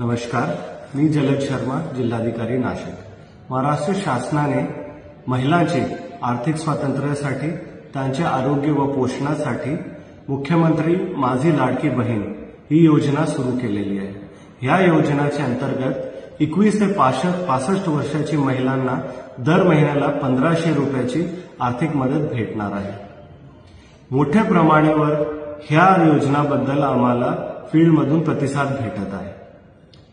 नमस्कार मी जलद शर्मा जिल्हाधिकारी नाशिक. महाराष्ट्र शासनाने महिलांचे आर्थिक स्वातंत्र्यासाठी त्यांचे आरोग्य व पोषणासाठी मुख्यमंत्री माझी लाडकी बहीण ही योजना सुरू केलेली आहे. ह्या योजनेच्या अंतर्गत एकवीस ते पासष्ट पासष्ट वर्षाची महिलांना दर महिन्याला पंधराशे रुपयाची आर्थिक मदत भेटणार आहे. मोठ्या प्रमाणावर ह्या योजनाबद्दल आम्हाला फील्डमधून प्रतिसाद भेटत आहे.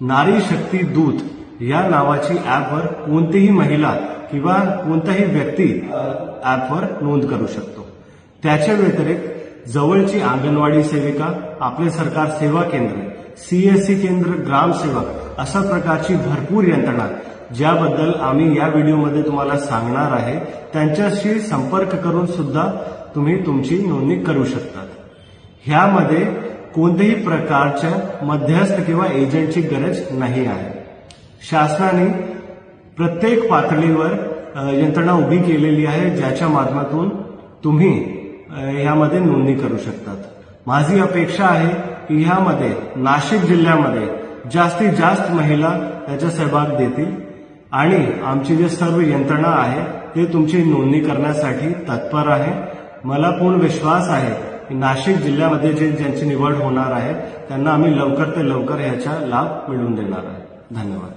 नारी शक्ती दूत या नावाची ॲपवर कोणतीही महिला किंवा कोणताही व्यक्ती ॲपवर नोंद करू शकतो. त्याच्या व्यतिरिक्त जवळची अंगणवाडी सेविका आपले सरकार सेवा केंद्र सीएससी केंद्र ग्रामसेवक अशा प्रकारची भरपूर यंत्रणा ज्याबद्दल आम्ही या व्हिडिओमध्ये तुम्हाला सांगणार आहे त्यांच्याशी संपर्क करून सुद्धा तुम्ही तुमची नोंदणी करू शकतात. ह्यामध्ये कोणत्याही प्रकारच्या मध्यस्थ किंवा एजंटची गरज नाही आहे. शासनाने प्रत्येक पातळीवर यंत्रणा उभी केलेली आहे ज्याच्या माध्यमातून तुम्ही ह्यामध्ये नोंदणी करू शकतात. माझी अपेक्षा आहे की ह्यामध्ये नाशिक जिल्ह्यामध्ये जास्तीत जास्त महिला त्याचा सहभाग देतील आणि आमची जे सर्व यंत्रणा आहे ते तुमची नोंदणी करण्यासाठी तत्पर आहे. मला पूर्ण विश्वास आहे नाशिक जिल्ह्यामध्ये जे ज्यांची निवड होणार आहे त्यांना आम्ही लवकर ते लवकर याचा लाभ मिळवून देणार आहे. धन्यवाद.